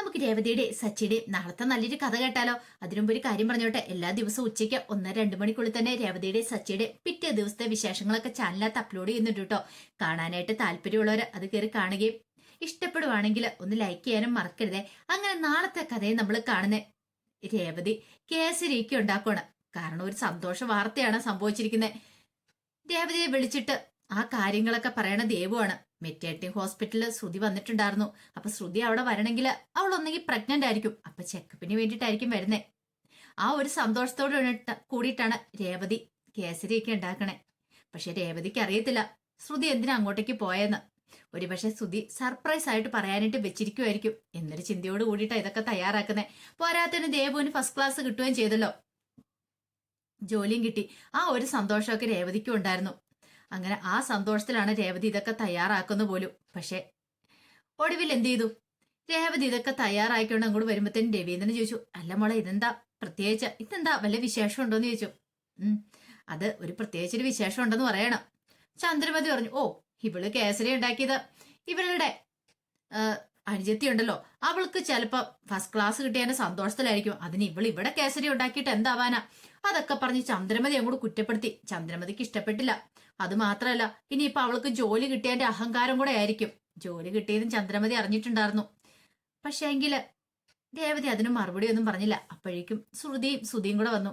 നമുക്ക് രേവതിയുടെ സച്ചിയുടെ നാളത്തെ നല്ലൊരു കഥ കേട്ടാലോ? അതിനുമുമ്പ് ഒരു കാര്യം പറഞ്ഞോട്ടെ. എല്ലാ ദിവസവും ഉച്ചയ്ക്ക് ഒന്നര രണ്ട് മണിക്കുള്ളിൽ തന്നെ രേവതിയുടെ സച്ചിയുടെ പിറ്റേ ദിവസത്തെ വിശേഷങ്ങളൊക്കെ ചാനലിനകത്ത് അപ്ലോഡ് ചെയ്യുന്നുണ്ട് കേട്ടോ. കാണാനായിട്ട് താല്പര്യമുള്ളവർ അത് കയറി കാണുകയും ഇഷ്ടപ്പെടുവാണെങ്കിൽ ഒന്ന് ലൈക്ക് ചെയ്യാനും മറക്കരുതേ. അങ്ങനെ നാളത്തെ കഥയെ നമ്മൾ കാണുന്നത് രേവതി കേസരിക്ക് ഉണ്ടാക്കണം കാരണം ഒരു സന്തോഷ വാർത്തയാണ് സംഭവിച്ചിരിക്കുന്നത് രേവതിയെ വിളിച്ചിട്ട് ആ കാര്യങ്ങളൊക്കെ പറയണ ദേവുവാണ് മെറ്റേർട്ടി ഹോസ്പിറ്റലിൽ ശ്രുതി വന്നിട്ടുണ്ടായിരുന്നു. അപ്പൊ ശ്രുതി അവിടെ വരണമെങ്കിൽ അവൾ ഒന്നെങ്കിൽ പ്രഗ്നന്റ് ആയിരിക്കും. അപ്പൊ ചെക്കപ്പിന് വേണ്ടിയിട്ടായിരിക്കും വരുന്നേ. ആ ഒരു സന്തോഷത്തോട് കൂടിയിട്ടാണ് രേവതി കേസരിയൊക്കെ ഉണ്ടാക്കണേ. പക്ഷെ രേവതിക്ക് അറിയത്തില്ല. ശ്രുതി എന്തിനാ അങ്ങോട്ടേക്ക് പോയെന്ന്. ഒരുപക്ഷെ ശ്രുതി സർപ്രൈസ് ആയിട്ട് പറയാനായിട്ട് വെച്ചിരിക്കുമായിരിക്കും എന്നൊരു ചിന്തയോട് കൂടിയിട്ടാ ഇതൊക്കെ തയ്യാറാക്കുന്നത് പോരാത്തതിന് ദേവുവിന് ഫസ്റ്റ് ക്ലാസ് കിട്ടുകയും ചെയ്തല്ലോ. ജോലിയും കിട്ടി. ആ ഒരു സന്തോഷമൊക്കെ രേവതിക്കും ഉണ്ടായിരുന്നു. അങ്ങനെ ആ സന്തോഷത്തിലാണ് രേവതി ഇതൊക്കെ തയ്യാറാക്കുന്ന പോലും. പക്ഷേ ഒടുവിൽ എന്ത് ചെയ്തു? രേവതി ഇതൊക്കെ തയ്യാറായിക്കൊണ്ട് അങ്ങോട്ട് വരുമ്പോഴത്തേനും രവീന്ദ്രൻ ചോദിച്ചു അല്ല മോളെ ഇതെന്താ? പ്രത്യേകിച്ച് ഇതെന്താ? വല്ല വിശേഷം ഉണ്ടോന്ന് ചോദിച്ചു. ഉം അത് ഒരു പ്രത്യേകിച്ചൊരു വിശേഷം ഉണ്ടെന്ന് പറയണം. ചന്ദ്രമതി പറഞ്ഞു ഓ ഇവൾ കേസരി ഉണ്ടാക്കിയത് ഇവളുടെ അനുജത്തി ഉണ്ടല്ലോ അവൾക്ക് ചിലപ്പോ ഫസ്റ്റ് ക്ലാസ് കിട്ടിയതിന്റെ സന്തോഷത്തിലായിരിക്കും. അതിന് ഇവൾ ഇവിടെ കേസരി ഉണ്ടാക്കിയിട്ട് എന്താവാനാ? അതൊക്കെ പറഞ്ഞ് ചന്ദ്രമതി അങ്ങോട്ട് കുറ്റപ്പെടുത്തി. ചന്ദ്രമതിക്ക് ഇഷ്ടപ്പെട്ടില്ല. അത് മാത്രമല്ല ഇനിയിപ്പൊ അവൾക്ക് ജോലി കിട്ടിയതിന്റെ അഹങ്കാരം കൂടെ ആയിരിക്കും. ജോലി കിട്ടിയതും ചന്ദ്രമതി അറിഞ്ഞിട്ടുണ്ടായിരുന്നു. പക്ഷേ എങ്കിൽ രേവതി അതിന് മറുപടി ഒന്നും പറഞ്ഞില്ല. അപ്പോഴേക്കും ശ്രുതിയും സുധിയും കൂടെ വന്നു.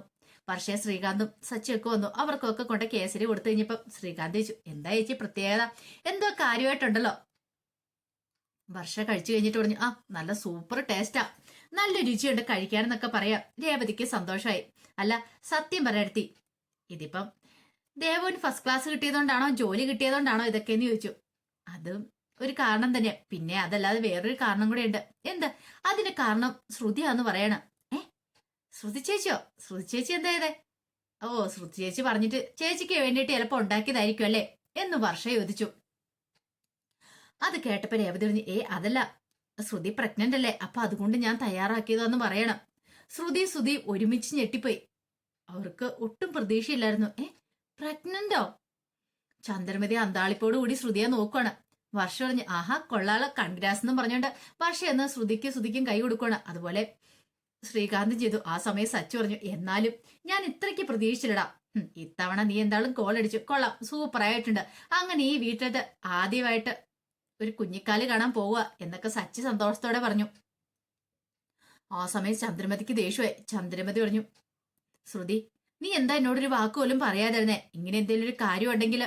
വർഷയ ശ്രീകാന്തും സച്ചിയൊക്കെ വന്നു. അവർക്കൊക്കെ കൊണ്ട് കേസരി കൊടുത്തു കഴിഞ്ഞപ്പം ശ്രീകാന്ത് ചോദിച്ചു എന്താ ചേച്ചി പ്രത്യേകത? എന്തോ കാര്യമായിട്ടുണ്ടല്ലോ? വർഷ കഴിച്ചു കഴിഞ്ഞിട്ട് പറഞ്ഞു ആ നല്ല സൂപ്പർ ടേസ്റ്റാ നല്ല രുചിയുണ്ട് കഴിക്കാനെന്നൊക്കെ പറയാം. രേവതിക്ക് സന്തോഷമായി അല്ല സത്യം പറയടുത്തി ഇതിപ്പം ദേവന് ഫസ്റ്റ് ക്ലാസ് കിട്ടിയതുകൊണ്ടാണോ ജോലി കിട്ടിയതുകൊണ്ടാണോ ഇതൊക്കെ എന്ന് ചോദിച്ചു. അത് ഒരു കാരണം തന്നെ പിന്നെ അതല്ലാതെ വേറൊരു കാരണം കൂടെ ഉണ്ട്. എന്ത്? അതിന് കാരണം ശ്രുതിയാന്ന് പറയണം. ഏ? ശ്രുതി ചേച്ചിയോ? ശ്രുതി ചേച്ചി എന്തായത് ഓ ശ്രുതി ചേച്ചി പറഞ്ഞിട്ട് ചേച്ചിക്ക് വേണ്ടിയിട്ട് ചിലപ്പോ ഉണ്ടാക്കിയതായിരിക്കും അല്ലേ? എന്ന് വർഷ ചോദിച്ചു. അത് കേട്ടപ്പോ രേവതി പറഞ്ഞു ഏ അതല്ല. ശ്രുതി പ്രഗ്നന്റ് അല്ലേ. അപ്പൊ അതുകൊണ്ട് ഞാൻ തയ്യാറാക്കിയതെന്ന് പറയണം. ശ്രുതി ശ്രുതി ഒരുമിച്ച് ഞെട്ടിപ്പോയി. അവർക്ക് ഒട്ടും പ്രതീക്ഷയില്ലായിരുന്നു. ഏ പ്രഗ്നന്റോ ചന്ദ്രമതി അന്താളിപ്പോട് കൂടി ശ്രുതിയെ നോക്കുകയാണ് വർഷ പറഞ്ഞു ആഹാ കൊള്ളാളെ കൺഗ്രാസ് എന്നും പറഞ്ഞോണ്ട്. വർഷ എന്ന് ശ്രുതിക്ക് ശ്രുതിക്കും കൈ കൊടുക്കണം അതുപോലെ ശ്രീകാന്ത് ചെയ്തു. ആ സമയം സച്ചു പറഞ്ഞു എന്നാലും ഞാൻ ഇത്രയ്ക്ക് പ്രതീക്ഷിച്ചില്ലടാ. ഇത്തവണ നീ എന്താളും കോൾ അടിച്ചു. കൊള്ളാം. സൂപ്പർ ആയിട്ടുണ്ട്. അങ്ങനെ ഈ വീട്ടിലത്തെ ആദ്യമായിട്ട് ഒരു കുഞ്ഞിക്കാൽ കാണാൻ പോവുക എന്നൊക്കെ സച്ചി സന്തോഷത്തോടെ പറഞ്ഞു. ആ സമയം ചന്ദ്രമതിക്ക് ദേഷ്യമായി. ചന്ദ്രമതി പറഞ്ഞു ശ്രുതി നീ എന്താ എന്നോടൊരു വാക്ക് പോലും പറയാതിരുന്നേ? ഇങ്ങനെ എന്തെങ്കിലും ഒരു കാര്യം ഉണ്ടെങ്കിൽ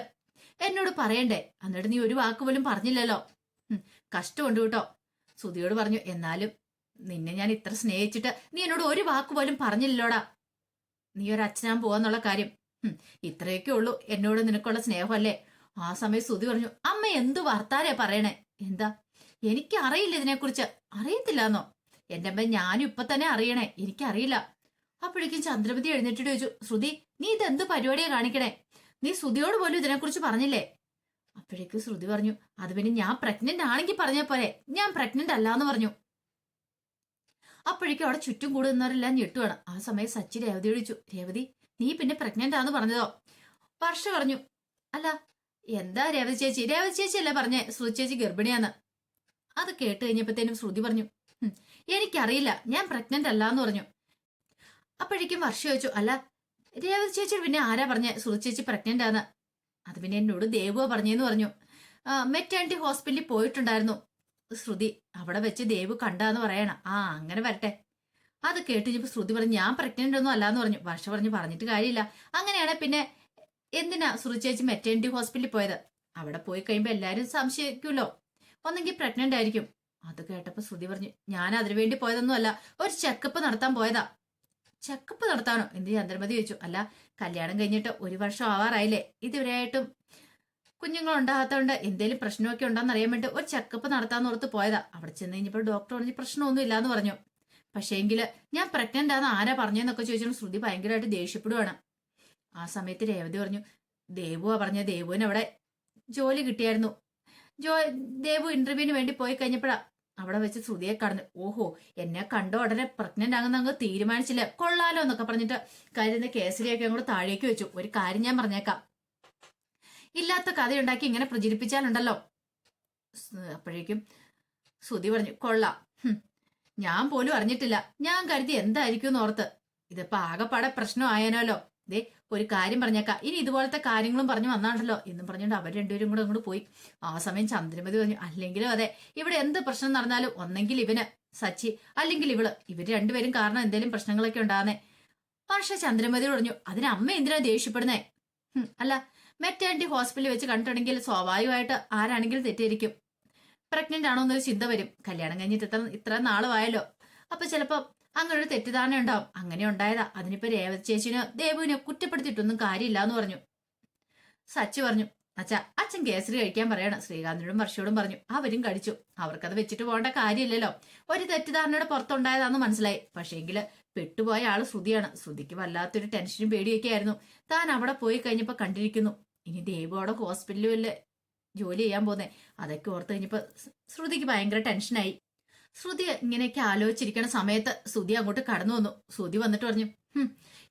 എന്നോട് പറയണ്ടേ? എന്നിട്ട് നീ ഒരു വാക്ക് പോലും പറഞ്ഞില്ലല്ലോ. കഷ്ടമുണ്ട് കേട്ടോ. ശ്രുതിയോട് പറഞ്ഞു എന്നാലും നിന്നെ ഞാൻ ഇത്ര സ്നേഹിച്ചിട്ട് നീ എന്നോട് ഒരു വാക്ക് പോലും പറഞ്ഞില്ലല്ലോടാ. നീ ഒരു അച്ഛനാൻ പോവാന്നുള്ള കാര്യം. ഇത്രയൊക്കെ ഉള്ളൂ എന്നോട് നിനക്കുള്ള സ്നേഹമല്ലേ? ആ സമയം ശ്രുതി പറഞ്ഞു അമ്മ എന്ത് വർത്താരേ പറയണേ? എന്താ? എനിക്ക് അറിയില്ല ഇതിനെക്കുറിച്ച്. അറിയത്തില്ലെന്നോ? എന്റെ അമ്മ ഞാനും ഇപ്പൊ തന്നെ അറിയണേ. എനിക്കറിയില്ല. അപ്പോഴേക്കും ചന്ദ്രപതി എഴുന്നേറ്റിട്ട് ചോദിച്ചു ശ്രുതി നീ ഇതെന്ത് പരിപാടിയാ കാണിക്കണേ? നീ ശ്രുതിയോട് പോലും ഇതിനെക്കുറിച്ച് പറഞ്ഞില്ലേ? അപ്പോഴേക്കും ശ്രുതി പറഞ്ഞു അത് പിന്നെ ഞാൻ പ്രഗ്നന്റ് ആണെങ്കിൽ പറഞ്ഞ പോലെ ഞാൻ പ്രഗ്നന്റ് അല്ല എന്ന് പറഞ്ഞു. അപ്പോഴേക്കും അവിടെ ചുറ്റും കൂടുന്നവരെല്ലാം ഞെട്ടുവാണ് ആ സമയം സച്ചി രേവതി വിളിച്ചു രേവതി നീ പിന്നെ പ്രഗ്നന്റ് ആന്ന് പറഞ്ഞതോ? വർഷ പറഞ്ഞു അല്ല എന്താ രേവതി ചേച്ചി? രേവതി ചേച്ചി അല്ലേ പറഞ്ഞേ? ശ്രുതി ചേച്ചി ഗർഭിണിയാന്ന് അത് കേട്ട് കഴിഞ്ഞപ്പോഴത്തേനും ശ്രുതി പറഞ്ഞു എനിക്കറിയില്ല. ഞാൻ പ്രഗ്നന്റ് അല്ല എന്ന് പറഞ്ഞു. അപ്പോഴേക്കും വർഷം ചോദിച്ചു അല്ല രേവതി ചേച്ചി പിന്നെ ആരാ പറഞ്ഞേ? ശ്രുതി ചേച്ചി പ്രഗ്നന്റ് ആന്ന് അത് പിന്നെ എന്നോട് ദേവുവ പറഞ്ഞേന്ന് പറഞ്ഞു. മെറ്റേണിറ്റി ഹോസ്പിറ്റലിൽ പോയിട്ടുണ്ടായിരുന്നു. ശ്രുതി അവിടെ വെച്ച് ദേവു കണ്ടാന്ന് പറയണം. ആ അങ്ങനെ വരട്ടെ. അത് കേട്ട് ശ്രുതി പറഞ്ഞു ഞാൻ പ്രഗ്നന്റ് ഒന്നും അല്ലാന്ന് പറഞ്ഞു. വർഷ പറഞ്ഞു പറഞ്ഞിട്ട് കാര്യമില്ല. അങ്ങനെയാണെ പിന്നെ എന്തിനാ സുറിച്ചേച്ചി ചേച്ചി മെറ്റേണിറ്റി ഹോസ്പിറ്റലിൽ പോയത്? അവിടെ പോയി കഴിയുമ്പോൾ എല്ലാരും സംശയിക്കുമല്ലോ. ഒന്നെങ്കിൽ പ്രഗ്നന്റ് ആയിരിക്കും. അത് കേട്ടപ്പോൾ ശ്രുതി പറഞ്ഞു ഞാൻ അതിനു വേണ്ടി പോയതൊന്നും അല്ല. ഒരു ചെക്കപ്പ് നടത്താൻ പോയതാ. ചെക്കപ്പ് നടത്താനോ? എന്ത് ചന്ദ്രമതി ചോദിച്ചു. അല്ല കല്യാണം കഴിഞ്ഞിട്ട് ഒരു വർഷം ആവാറായില്ലേ? ഇതുവരെയായിട്ടും കുഞ്ഞുങ്ങൾ ഉണ്ടാകാത്തതുകൊണ്ട് എന്തെങ്കിലും പ്രശ്നമൊക്കെ ഉണ്ടോന്ന് അറിയാൻ വേണ്ടി ഒരു ചെക്കപ്പ് നടത്താൻ ഓർത്ത് പോയതാ. അവിടെ ചെന്ന് കഴിഞ്ഞപ്പോൾ ഡോക്ടർ പറഞ്ഞ് പ്രശ്നമൊന്നും ഇല്ലാന്ന് പറഞ്ഞു. പക്ഷേ എങ്കിൽ ഞാൻ പ്രഗ്നന്റ് ആണെന്ന് ആരാ പറഞ്ഞെന്നൊക്കെ ചോദിച്ചാൽ ശ്രുതി ഭയങ്കരമായിട്ട് ദേഷ്യപ്പെടുവാണ്. ആ സമയത്ത് രേവതി പറഞ്ഞു ദേവുവാ പറഞ്ഞ ദേവുവിന് അവിടെ ജോലി കിട്ടിയായിരുന്നു. ജോ ദേവു ഇന്റർവ്യൂവിന് വേണ്ടി പോയി കഴിഞ്ഞപ്പോഴാ അവിടെ വെച്ച് ശ്രുതിയെ കടന്നു ഓഹോ എന്നെ കണ്ട ഉടനെ പ്രഗ്നന്റ് ആകുന്ന അങ്ങ് തീരുമാനിച്ചില്ല. കൊള്ളാലോ എന്നൊക്കെ പറഞ്ഞിട്ട് കരുതുന്ന കേസരിയൊക്കെ അങ്ങോട്ട് താഴേക്ക് വെച്ചു. ഒരു കാര്യം ഞാൻ പറഞ്ഞേക്കാം. ഇല്ലാത്ത കഥയുണ്ടാക്കി ഇങ്ങനെ പ്രചരിപ്പിച്ചാലുണ്ടല്ലോ. അപ്പോഴേക്കും ശ്രുതി പറഞ്ഞു കൊള്ളാം. ഞാൻ പോലും അറിഞ്ഞിട്ടില്ല. ഞാൻ കരുതി എന്തായിരിക്കും എന്ന് ഓർത്ത്. ഇതിപ്പോ ആകെപ്പാടെ പ്രശ്നം ആയാനല്ലോ. ദേ ഒരു കാര്യം പറഞ്ഞേക്കാം. ഇനി ഇതുപോലത്തെ കാര്യങ്ങളും പറഞ്ഞു വന്നാണ്ടല്ലോ. എന്നും പറഞ്ഞുകൊണ്ട് അവർ രണ്ടുപേരും കൂടെ അങ്ങോട്ട് പോയി. ആ സമയം ചന്ദ്രമതി പറഞ്ഞു അല്ലെങ്കിലും അതെ ഇവിടെ എന്ത് പ്രശ്നം നടന്നാലും ഒന്നെങ്കിൽ ഇവന് സച്ചി അല്ലെങ്കിൽ ഇവൾ. ഇവർ രണ്ടുപേരും കാരണം എന്തെങ്കിലും പ്രശ്നങ്ങളൊക്കെ ഉണ്ടാകുന്നേ പക്ഷെ ചന്ദ്രമതി പറഞ്ഞു അതിന് അമ്മ എന്തിനാ ദേഷ്യപ്പെടുന്നേ? അല്ല മെറ്റാനിറ്റി ഹോസ്പിറ്റലിൽ വെച്ച് കണ്ടിട്ടുണ്ടെങ്കിൽ സ്വാഭാവികമായിട്ട് ആരാണെങ്കിലും തെറ്റിയിരിക്കും പ്രഗ്നന്റ് ആണോ എന്നൊരു ചിന്ത വരും. കല്യാണം കഴിഞ്ഞിട്ട് ഇത്ര ഇത്ര നാളുമായല്ലോ. അപ്പൊ ചിലപ്പോ അങ്ങനെ ഒരു തെറ്റിദ്ധാരണ ഉണ്ടാവും. അങ്ങനെ ഉണ്ടായതാ. അതിനിപ്പോ രേവതി ചേച്ചിനോ ദേവുവിനോ കുറ്റപ്പെടുത്തിയിട്ടൊന്നും കാര്യമില്ല എന്ന് പറഞ്ഞു. സച്ചി പറഞ്ഞു അച്ഛ അച്ഛൻ കേസരി കഴിക്കാൻ പറയണം. ശ്രീകാന്തിനോടും വർഷയോടും പറഞ്ഞു അവരും കഴിച്ചു അവർക്കത് വെച്ചിട്ട് പോകേണ്ട കാര്യമില്ലല്ലോ. ഒരു തെറ്റിദ്ധാരണയുടെ പുറത്തുണ്ടായതാന്ന് മനസ്സിലായി. പക്ഷേങ്കിൽ പെട്ടുപോയ ആൾ ശ്രുതിയാണ്. ശ്രുതിക്ക് വല്ലാത്തൊരു ടെൻഷനും പേടിയൊക്കെ ആയിരുന്നു. താൻ അവിടെ പോയി കഴിഞ്ഞപ്പോ കണ്ടിരിക്കുന്നു. ഇനി ദേവു അവിടെ ഹോസ്പിറ്റലിൽ ജോലി ചെയ്യാൻ പോന്നെ. അതൊക്കെ ഓർത്ത് കഴിഞ്ഞപ്പോ സ് ശ്രുതിക്ക് ഭയങ്കര ടെൻഷനായി. ശ്രുതി ഇങ്ങനെയൊക്കെ ആലോചിച്ചിരിക്കണ സമയത്ത് ശ്രുതി അങ്ങോട്ട് കടന്നു വന്നു. ശ്രുതി വന്നിട്ട് പറഞ്ഞു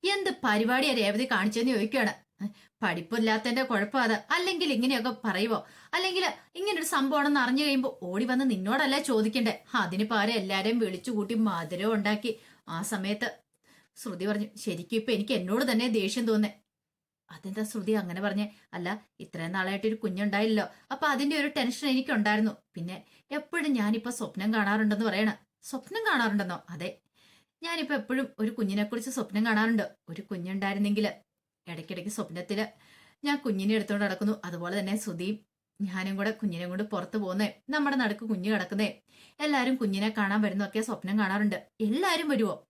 എന്ത് പരിപാടിയാ രേവതി കാണിച്ചെന്ന് ചോദിക്കുകയാണ്. "ഏ, പഠിപ്പില്ലാത്തതിന്റെ കുഴപ്പം അല്ലെങ്കിൽ ഇങ്ങനെയൊക്കെ പറയുവോ? അല്ലെങ്കിൽ ഇങ്ങനൊരു സംഭവമാണെന്ന് അറിഞ്ഞു കഴിയുമ്പോൾ ഓടി വന്ന് നിന്നോടല്ല ചോദിക്കണ്ടേ? അതിന് പാരെ എല്ലാരെയും വിളിച്ചു കൂട്ടി മധുരം ഉണ്ടാക്കി. ആ സമയത്ത് ശ്രുതി പറഞ്ഞു ശരിക്കും ഇപ്പൊ എനിക്ക് എന്നോട് തന്നെ ദേഷ്യം തോന്നേ അതെന്താ ശ്രുതി അങ്ങനെ പറഞ്ഞ്? അല്ല ഇത്രയും നാളായിട്ട് ഒരു കുഞ്ഞുണ്ടായില്ലോ അപ്പൊ അതിന്റെ ഒരു ടെൻഷൻ എനിക്കുണ്ടായിരുന്നു. പിന്നെ എപ്പോഴും ഞാനിപ്പോ സ്വപ്നം കാണാറുണ്ടെന്ന് പറയണ. സ്വപ്നം കാണാറുണ്ടെന്നോ? അതെ. ഞാനിപ്പോ എപ്പോഴും ഒരു കുഞ്ഞിനെ കുറിച്ച് സ്വപ്നം കാണാറുണ്ട്. ഒരു കുഞ്ഞുണ്ടായിരുന്നെങ്കിൽ ഇടയ്ക്കിടയ്ക്ക് സ്വപ്നത്തിൽ ഞാൻ കുഞ്ഞിനെ എടുത്തോണ്ട് നടക്കുന്നു. അതുപോലെ തന്നെ ശ്രുതിയും ഞാനും കൂടെ കുഞ്ഞിനെ കൊണ്ട് പുറത്തു പോകുന്നേ. നമ്മുടെ നടുക്ക് കുഞ്ഞ് കിടക്കുന്നേ. എല്ലാരും കുഞ്ഞിനെ കാണാൻ വരുന്നൊക്കെ സ്വപ്നം കാണാറുണ്ട്. എല്ലാരും വരുവോ?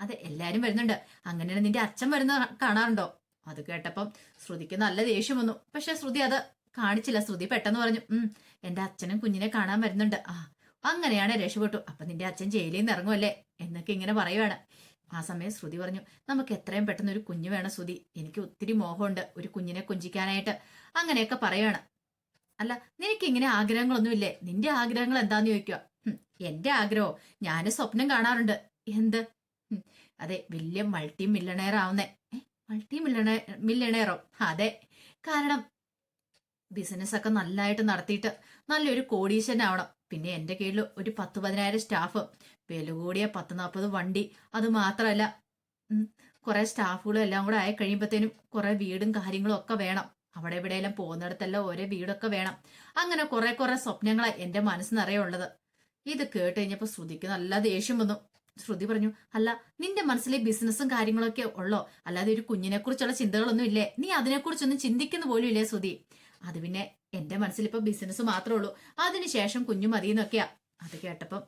അതെ എല്ലാരും വരുന്നുണ്ട്. അങ്ങനെയാണ് നിന്റെ അച്ഛൻ വരുന്ന കാണാറുണ്ടോ? അത് കേട്ടപ്പം ശ്രുതിക്ക് നല്ല ദേഷ്യം വന്നു. പക്ഷെ ശ്രുതി അത് കാണിച്ചില്ല. ശ്രുതി പെട്ടെന്ന് പറഞ്ഞു ഉം എന്റെ അച്ഛനും കുഞ്ഞിനെ കാണാൻ വരുന്നുണ്ട്. ആ അങ്ങനെയാണ് രക്ഷപ്പെട്ടു. അപ്പൊ നിന്റെ അച്ഛൻ ജയിലിൽ നിന്ന് ഇറങ്ങുമല്ലേ എന്നൊക്കെ ഇങ്ങനെ പറയുവാണ്. ആ സമയം ശ്രുതി പറഞ്ഞു നമുക്ക് എത്രയും പെട്ടെന്ന് ഒരു കുഞ്ഞ് വേണം ശ്രുതി. എനിക്ക് ഒത്തിരി മോഹമുണ്ട്. ഒരു കുഞ്ഞിനെ കൊഞ്ചിക്കാനായിട്ട്. അങ്ങനെയൊക്കെ പറയുവാണ്. അല്ല നിനക്ക് ഇങ്ങനെ ആഗ്രഹങ്ങളൊന്നുമില്ലേ? നിന്റെ ആഗ്രഹങ്ങൾ എന്താന്ന് ചോദിക്കുക എന്റെ ആഗ്രഹമോ ഞാൻ സ്വപ്നം കാണാറുണ്ട്. എന്ത്? അതെ വലിയ മൾട്ടി മില്ലണയർ ആവുന്നേ മൾട്ടി മില്ലണ മില്ലണയറോ അതെ. കാരണം ബിസിനസ് ഒക്കെ നല്ലതായിട്ട് നടത്തിയിട്ട് നല്ലൊരു കോടീശ്വരനാവണം പിന്നെ എന്റെ കീഴിൽ ഒരു പത്ത് പതിനായിരം സ്റ്റാഫ് വില കൂടിയ പത്ത് നാൽപ്പത് വണ്ടി അത് മാത്രമല്ല കുറേ സ്റ്റാഫുകളും എല്ലാം കൂടെ ആയി കഴിയുമ്പോഴത്തേനും കുറെ വീടും കാര്യങ്ങളും ഒക്കെ വേണം. അവിടെ എവിടെയെല്ലാം പോകുന്നിടത്തെല്ലാം ഓരോ വീടൊക്കെ വേണം. അങ്ങനെ കുറെ കുറെ സ്വപ്നങ്ങളാണ് എന്റെ മനസ്സിനറിയുള്ളത്. ഇത് കേട്ട് കഴിഞ്ഞപ്പോ ശ്രുതിക്ക് നല്ല ദേഷ്യം വന്നു. ശ്രുതി പറഞ്ഞു അല്ല നിന്റെ മനസ്സിലെ ബിസിനസ്സും കാര്യങ്ങളൊക്കെ ഉള്ളോ? അല്ലാതെ ഒരു കുഞ്ഞിനെ കുറിച്ചുള്ള ചിന്തകളൊന്നും ഇല്ലേ? നീ അതിനെക്കുറിച്ചൊന്നും ചിന്തിക്കുന്ന പോലും ഇല്ലേ ശ്രുതി? അത് പിന്നെ എന്റെ മനസ്സിൽ ഇപ്പൊ ബിസിനസ് മാത്രമേ ഉള്ളൂ. അതിനുശേഷം കുഞ്ഞു മതി എന്നൊക്കെയാ അത് കേട്ടപ്പം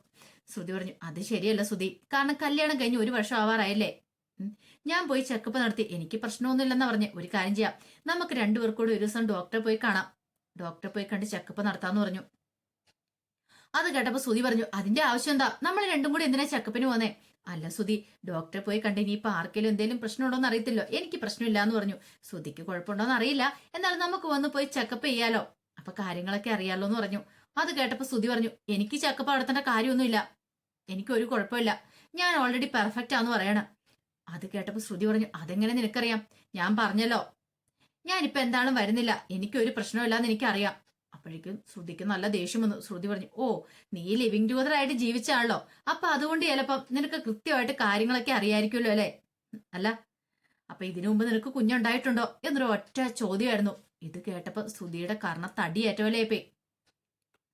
ശ്രുതി പറഞ്ഞു അത് ശരിയല്ല ശ്രുതി. കാരണം കല്യാണം കഴിഞ്ഞ് ഒരു വർഷം ആവാറായല്ലേ? ഞാൻ പോയി ചെക്കപ്പ് നടത്തി. എനിക്ക് പ്രശ്നമൊന്നുമില്ലെന്നാ പറഞ്ഞ്. ഒരു കാര്യം ചെയ്യാം. നമുക്ക് രണ്ടുപേർക്കൂടെ കൂടി ഒരു ദിവസം ഡോക്ടറെ പോയി കാണാം. ഡോക്ടറെ പോയി കണ്ട് ചെക്കപ്പ് നടത്താന്ന് പറഞ്ഞു. അത് കേട്ടപ്പോ സുധി പറഞ്ഞു അതിന്റെ ആവശ്യം എന്താ നമ്മൾ രണ്ടും കൂടി എന്തിനാ ചെക്കപ്പിന് പോന്നേ? അല്ല സുധി ഡോക്ടറെ പോയി കണ്ട് ഇനിയിപ്പോ ആർക്കെങ്കിലും എന്തെങ്കിലും പ്രശ്നമുണ്ടോന്ന് അറിയത്തില്ലോ. എനിക്ക് പ്രശ്നമില്ല എന്ന് പറഞ്ഞു. സുധിക്ക് കുഴപ്പമുണ്ടോന്ന് അറിയില്ല. എന്നാലും നമുക്ക് വന്ന് പോയി ചെക്കപ്പ് ചെയ്യാലോ. അപ്പൊ കാര്യങ്ങളൊക്കെ അറിയാലോ എന്ന് പറഞ്ഞു. അത് കേട്ടപ്പോ സുധി പറഞ്ഞു എനിക്ക് ചെക്കപ്പ് നടത്തേണ്ട കാര്യമൊന്നുമില്ല. എനിക്ക് ഒരു കുഴപ്പമില്ല. ഞാൻ ഓൾറെഡി പെർഫെക്റ്റ് ആന്ന് പറയണം. അത് കേട്ടപ്പോ ശ്രുതി പറഞ്ഞു അതെങ്ങനെ നിനക്കറിയാം? ഞാൻ പറഞ്ഞല്ലോ. ഞാനിപ്പോ എന്താണ് വരുന്നില്ല. എനിക്കൊരു പ്രശ്നമില്ലാന്ന് എനിക്കറിയാം. അപ്പോഴേക്കും ശ്രുതിക്ക് നല്ല ദേഷ്യം വന്നു. ശ്രുതി പറഞ്ഞു ഓ നീ ലിവിങ് ടുഗദർ ആയിട്ട് ജീവിച്ചാണല്ലോ. അപ്പൊ അതുകൊണ്ട് ചിലപ്പം നിനക്ക് കൃത്യമായിട്ട് കാര്യങ്ങളൊക്കെ അറിയായിരിക്കുമല്ലോ അല്ലേ? അല്ല അപ്പൊ ഇതിനു മുമ്പ് നിനക്ക് കുഞ്ഞുണ്ടായിട്ടുണ്ടോ? എന്നൊരു ഒറ്റ ചോദ്യമായിരുന്നു. ഇത് കേട്ടപ്പോ ശ്രുതിയുടെ കർണ തടിയേറ്റോലേ പേ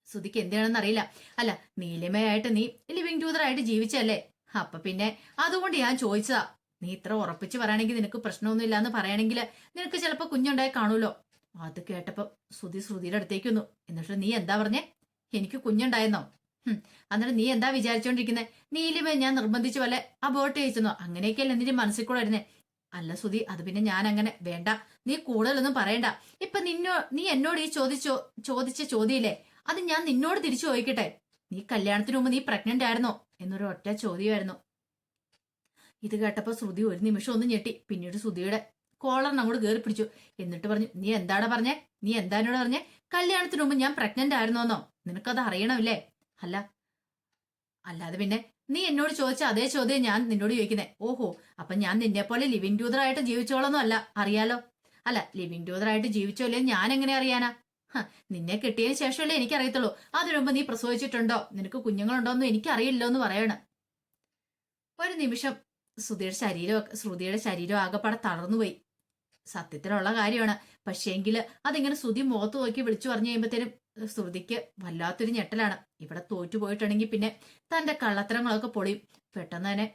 ശ്രുതിക്ക് എന്തിനാണെന്ന് അറിയില്ല. അല്ല നീലിമയായിട്ട് നീ ലിവിങ് ടുഗദർ ആയിട്ട് ജീവിച്ചല്ലേ അപ്പൊ പിന്നെ അതുകൊണ്ട് ഞാൻ ചോദിച്ചതാ. നീ ഇത്ര ഉറപ്പിച്ച് പറയുകയാണെങ്കിൽ നിനക്ക് പ്രശ്നമൊന്നും എന്ന് പറയണെങ്കിൽ നിനക്ക് ചിലപ്പോ കുഞ്ഞുണ്ടായി കാണൂലോ അത് കേട്ടപ്പോ ശ്രുതി ശ്രുതിയുടെ അടുത്തേക്ക് വന്നു. എന്നിട്ട് നീ എന്താ പറഞ്ഞേ? എനിക്ക് കുഞ്ഞുണ്ടായെന്നോ? ഹും, അന്നേരം നീ എന്താ വിചാരിച്ചോണ്ടിരിക്കുന്നത് നീലിമേ ഞാൻ നിർബന്ധിച്ചു ആ ബോട്ട് ചെയ്യിച്ചെന്നോ അങ്ങനെയൊക്കെയല്ലേ നിന്റെ മനസ്സിൽ കൂടെ വരുന്നേ? അല്ല സുധി അത് പിന്നെ ഞാൻ അങ്ങനെ വേണ്ട. നീ കൂടുതലൊന്നും പറയണ്ട. ഇപ്പൊ നിന്നോ നീ എന്നോട് ഈ ചോദിച്ചോ ചോദിച്ച ചോദ്യമില്ലേ? അത് ഞാൻ നിന്നോട് തിരിച്ചു ചോദിക്കട്ടെ. നീ കല്യാണത്തിന് മുമ്പ് നീ പ്രഗ്നന്റ് ആയിരുന്നോ? എന്നൊരു ഒറ്റ ചോദ്യമായിരുന്നു. ഇത് കേട്ടപ്പോ ശ്രുതി ഒരു നിമിഷം ഒന്ന് ഞെട്ടി. പിന്നീട് ശ്രുതിയുടെ കോളറിന് അങ്ങോട്ട് കയറി പിടിച്ചു. എന്നിട്ട് പറഞ്ഞു നീ എന്താണ് പറഞ്ഞേ? നീ എന്താ എന്നോട് പറഞ്ഞേ? കല്യാണത്തിന് മുമ്പ് ഞാൻ പ്രഗ്നന്റ് ആയിരുന്നോന്നോ? നിനക്കത് അറിയണമില്ലേ? അല്ല. അല്ലാതെ പിന്നെ നീ എന്നോട് ചോദിച്ച അതേ ചോദ്യം ഞാൻ നിന്നോട് ചോദിക്കുന്നേ. ഓഹോ അപ്പൊ ഞാൻ നിന്നെ പോലെ ലിവിങ് ട്യൂതറായിട്ട് ജീവിച്ചോളൊന്നും അല്ല. അറിയാലോ. അല്ല ലിവിങ് ട്യൂതറായിട്ട് ആയിട്ട് ജീവിച്ചോല്ലേ ഞാൻ എങ്ങനെ അറിയാനാ? നിന്നെ കിട്ടിയതിന് ശേഷമല്ലേ എനിക്കറിയത്തുള്ളൂ. അതിനു മുമ്പ് നീ പ്രസവിച്ചിട്ടുണ്ടോ? നിനക്ക് കുഞ്ഞുങ്ങളുണ്ടോന്നും എനിക്കറിയില്ലോ എന്ന് പറയണ. ഒരു നിമിഷം ശ്രുതിയുടെ ശരീരം ശ്രുതിയുടെ ശരീരം ആകെപ്പാടെ തളർന്നുപോയി. സത്യത്തിലുള്ള കാര്യമാണ്. പക്ഷേങ്കിൽ അതിങ്ങനെ ശ്രുതി മുഖത്ത് നോക്കി വിളിച്ചു പറഞ്ഞു കഴിയുമ്പോഴത്തേനും ശ്രുതിക്ക് വല്ലാത്തൊരു ഞെട്ടലാണ്. ഇവിടെ തോറ്റു പോയിട്ടുണ്ടെങ്കിൽ പിന്നെ തന്റെ കള്ളത്തരങ്ങളൊക്കെ പൊളിയും. പെട്ടെന്ന് തന്നെ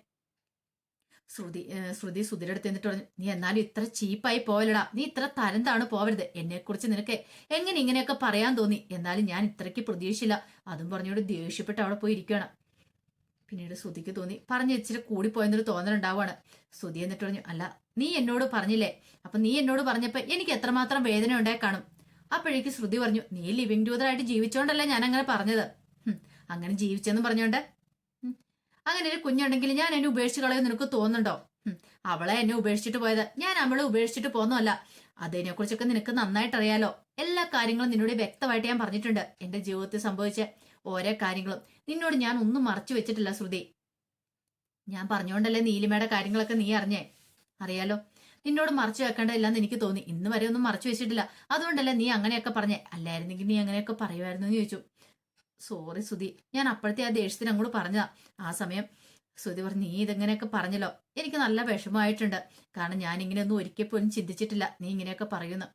ശ്രുതി ശ്രുതി അടുത്ത് എന്നിട്ട് പറഞ്ഞു നീ എന്നാലും ഇത്ര ചീപ്പായി പോവലടാ നീ ഇത്ര തരന്താണ് താണ് പോവരുത്. എന്നെ കുറിച്ച് നിനക്ക് എങ്ങനെ ഇങ്ങനെയൊക്കെ പറയാൻ തോന്നി? എന്നാലും ഞാൻ ഇത്രയ്ക്ക് പ്രതീക്ഷിച്ചില്ല. അതും പറഞ്ഞോട് ദേഷ്യപ്പെട്ട് അവിടെ പോയി ഇരിക്കുകയാണ് പിന്നീട് ശ്രുതിക്ക് തോന്നി. പറഞ്ഞു ഇച്ചിരി കൂടി കൂടിപ്പോയെന്നൊരു തോന്നലുണ്ടാവുകയാണ് ശ്രുതി എന്നിട്ട് പറഞ്ഞു അല്ല നീ എന്നോട് പറഞ്ഞില്ലേ? അപ്പൊ നീ എന്നോട് പറഞ്ഞപ്പോ എനിക്ക് എത്രമാത്രം വേദന ഉണ്ടായി കാണും? അപ്പോഴേക്ക് ശ്രുതി പറഞ്ഞു നീ ലിവിങ് ടൂതറായിട്ട് ജീവിച്ചോണ്ടല്ലേ ഞാൻ അങ്ങനെ പറഞ്ഞത് അങ്ങനെ ജീവിച്ചെന്ന് പറഞ്ഞോണ്ട്? അങ്ങനെ ഒരു കുഞ്ഞുണ്ടെങ്കിൽ ഞാൻ എന്നെ ഉപേക്ഷിച്ച് കളയുമെന്ന് നിനക്ക് തോന്നുന്നുണ്ടോ? അവളെ എന്നെ ഉപേക്ഷിച്ചിട്ട് പോയത് ഞാൻ അവളെ ഉപേക്ഷിച്ചിട്ട് പോന്നല്ല അതിനെ കുറിച്ചൊക്കെ നിനക്ക് നന്നായിട്ട് അറിയാലോ എല്ലാ കാര്യങ്ങളും നിന്നോട് വ്യക്തമായിട്ട് ഞാൻ പറഞ്ഞിട്ടുണ്ട്. എന്റെ ജീവിതത്തിൽ സംഭവിച്ച ഓരോ കാര്യങ്ങളും. നിന്നോട് ഞാൻ ഒന്നും മറച്ചു വെച്ചിട്ടില്ല ശ്രുതി. ഞാൻ പറഞ്ഞോണ്ടല്ലേ നീലിമയുടെ കാര്യങ്ങളൊക്കെ നീ അറിഞ്ഞേ? അറിയാലോ? നിന്നോട് മറച്ചു വെക്കേണ്ടതില്ലെന്ന് എനിക്ക് തോന്നി. ഇന്ന് വരെ ഒന്നും മറച്ചു വെച്ചിട്ടില്ല. അതുകൊണ്ടല്ലേ നീ അങ്ങനെയൊക്കെ പറഞ്ഞേ? അല്ലായിരുന്നെങ്കിൽ നീ അങ്ങനെയൊക്കെ പറയുമായിരുന്നു എന്ന് ചോദിച്ചു. സോറി സുധി ഞാൻ അപ്പോഴത്തെ ആ ദേഷ്യത്തിന് അങ്ങോട്ട് പറഞ്ഞതാ. ആ സമയം സുധി പറഞ്ഞു നീ ഇതെങ്ങനെയൊക്കെ പറഞ്ഞല്ലോ? എനിക്ക് നല്ല വിഷമമായിട്ടുണ്ട്. കാരണം ഞാൻ ഇങ്ങനെയൊന്നും ഒരിക്കൽ പോലും ചിന്തിച്ചിട്ടില്ല. നീ ഇങ്ങനെയൊക്കെ പറയുന്നു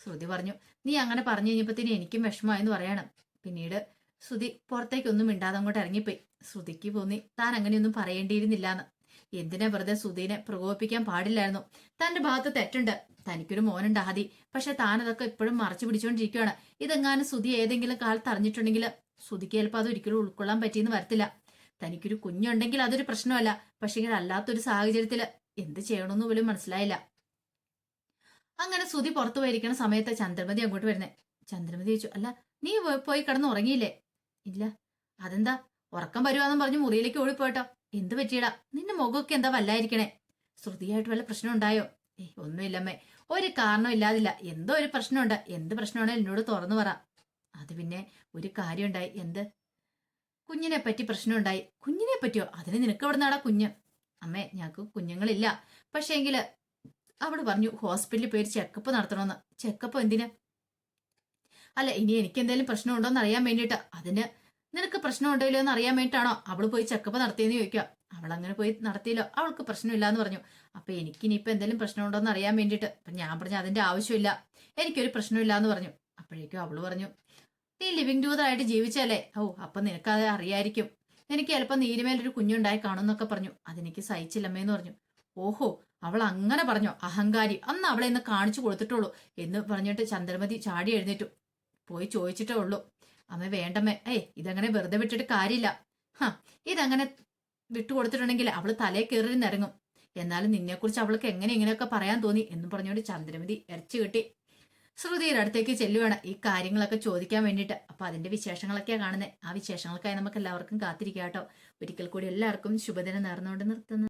ശ്രുതി പറഞ്ഞു നീ അങ്ങനെ പറഞ്ഞു കഴിഞ്ഞപ്പോഴത്തേന് എനിക്കും വിഷമമായെന്ന് പറയണം. പിന്നീട് ശ്രുതി പുറത്തേക്കൊന്നും മിണ്ടാതെ അങ്ങോട്ട് ഇറങ്ങിപ്പോയി. ശ്രുതിക്ക് തോന്നി താൻ അങ്ങനെയൊന്നും പറയേണ്ടിയിരുന്നില്ല എന്ന് എന്തിനാ വെറുതെ ശ്രുതിനെ പ്രകോപിപ്പിക്കാൻ പാടില്ലായിരുന്നു? തന്റെ ഭാഗത്ത് തെറ്റുണ്ട്. തനിക്കൊരു മോനുണ്ട് ആദി. പക്ഷെ താനതൊക്കെ ഇപ്പോഴും മറച്ചു പിടിച്ചുകൊണ്ടിരിക്കുകയാണ് ഇതെങ്ങാനും ശ്രുതി ഏതെങ്കിലും കാലത്ത് അറിഞ്ഞിട്ടുണ്ടെങ്കിൽ ശ്രുതിക്ക് ചിലപ്പോൾ അത് ഒരിക്കലും ഉൾക്കൊള്ളാൻ പറ്റിയെന്ന് വരത്തില്ല. തനിക്കൊരു കുഞ്ഞുണ്ടെങ്കിൽ അതൊരു പ്രശ്നമല്ല. പക്ഷേ അല്ലാത്തൊരു സാഹചര്യത്തിൽ എന്ത് ചെയ്യണമെന്ന് പോലും മനസ്സിലായില്ല. അങ്ങനെ ശ്രുതി പുറത്തു പോയിരിക്കുന്ന സമയത്ത് ചന്ദ്രമതി അങ്ങോട്ട് വരുന്നേ. ചന്ദ്രമതി ചോദിച്ചു അല്ല നീ പോയി കിടന്ന് ഉറങ്ങിയില്ലേ ഇല്ല. അതെന്താ? ഉറക്കം വരുവാന്നും പറഞ്ഞ് മുറിയിലേക്ക് ഓടിപ്പോട്ടോ എന്ത് പറ്റിയടാ? നിന്റെ മുഖമൊക്കെ എന്താ വല്ലായിരിക്കണേ? ശ്രുതിയായിട്ട് വല്ല പ്രശ്നം ഉണ്ടായോ? ഏ ഒന്നുമില്ലമ്മേ. ഒരു കാരണം ഇല്ലാതില്ല. എന്തോ ഒരു പ്രശ്നമുണ്ട്. എന്ത് പ്രശ്നമാണോ എന്നോട് തുറന്നു പറ. അത് പിന്നെ ഒരു കാര്യം ഉണ്ടായി എന്ത്? കുഞ്ഞിനെ പറ്റി പ്രശ്നമുണ്ടായി. കുഞ്ഞിനെ പറ്റിയോ അതിന് നിനക്ക് എവിടെ നിന്നാടാ കുഞ്ഞ്? അമ്മേ ഞങ്ങൾക്ക് കുഞ്ഞുങ്ങളില്ല. പക്ഷേങ്കിൽ അവൾ പറഞ്ഞു ഹോസ്പിറ്റലിൽ പോയി ചെക്കപ്പ് നടത്തണമെന്ന്. ചെക്കപ്പ് എന്തിന്? അല്ല ഇനി എനിക്ക് എന്തെങ്കിലും പ്രശ്നമുണ്ടോ എന്ന് അറിയാൻ വേണ്ടിട്ട് അതിന് നിനക്ക് പ്രശ്നമുണ്ടോ ഇല്ലയോ എന്ന് അറിയാൻ വേണ്ടിയിട്ടാണോ അവൾ പോയി ചെക്കപ്പ് നടത്തിയെന്ന് ചോദിക്കുക. അവൾ അങ്ങനെ പോയി നടത്തിയല്ലോ. അവൾക്ക് പ്രശ്നമില്ല എന്ന് പറഞ്ഞു. അപ്പൊ എനിക്ക് ഇനിയിപ്പോ എന്തെങ്കിലും പ്രശ്നമുണ്ടോ എന്ന് അറിയാൻ വേണ്ടിയിട്ട്. അപ്പൊ ഞാൻ പറഞ്ഞു അതിന്റെ ആവശ്യമില്ല. എനിക്കൊരു പ്രശ്നമില്ല എന്ന് പറഞ്ഞു. അപ്പോഴേക്കും അവൾ പറഞ്ഞു നീ ലിവിങ് ടൂതറായിട്ട് ജീവിച്ചല്ലേ ഓ അപ്പൊ നിനക്കത് അറിയായിരിക്കും. എനിക്ക് ചിലപ്പോൾ നീരുമേലൊരു കുഞ്ഞുണ്ടായി കാണുമെന്നൊക്കെ പറഞ്ഞു. അതെനിക്ക് സഹിച്ചില്ലമ്മേന്ന് പറഞ്ഞു. ഓഹോ അവൾ അങ്ങനെ പറഞ്ഞു. അഹങ്കാരി. അന്ന് അവളെ ഇന്ന് കാണിച്ചു കൊടുത്തിട്ടുള്ളൂ എന്ന് പറഞ്ഞിട്ട് ചന്ദ്രമതി ചാടി എഴുന്നേറ്റു. പോയി ചോദിച്ചിട്ടേ ഉള്ളൂ. അമ്മ വേണ്ടമ്മേ. ഏയ് ഇതങ്ങനെ വെറുതെ വിട്ടിട്ട് കാര്യമില്ല. ഹ ഇതങ്ങനെ വിട്ടുകൊടുത്തിട്ടുണ്ടെങ്കിൽ അവൾ തലേ കയറി നിറങ്ങും എന്നാലും നിന്നെക്കുറിച്ച് അവൾക്ക് എങ്ങനെ ഇങ്ങനെയൊക്കെ പറയാൻ തോന്നി എന്ന് പറഞ്ഞുകൊണ്ട് ചന്ദ്രമതി ഇറച്ചു കിട്ടി. ശ്രുതിയുടെ അടുത്തേക്ക് ചെല്ലുവാണ് ഈ കാര്യങ്ങളൊക്കെ ചോദിക്കാൻ വേണ്ടിയിട്ട്. അപ്പൊ അതിന്റെ വിശേഷങ്ങളൊക്കെയാണ് കാണുന്നത് ആ വിശേഷങ്ങൾക്കായി നമുക്ക് എല്ലാവർക്കും കാത്തിരിക്കാം കേട്ടോ ഒരിക്കൽ കൂടി എല്ലാവർക്കും ശുഭദിനം നേർന്നുകൊണ്ട് നിർത്തുന്നു.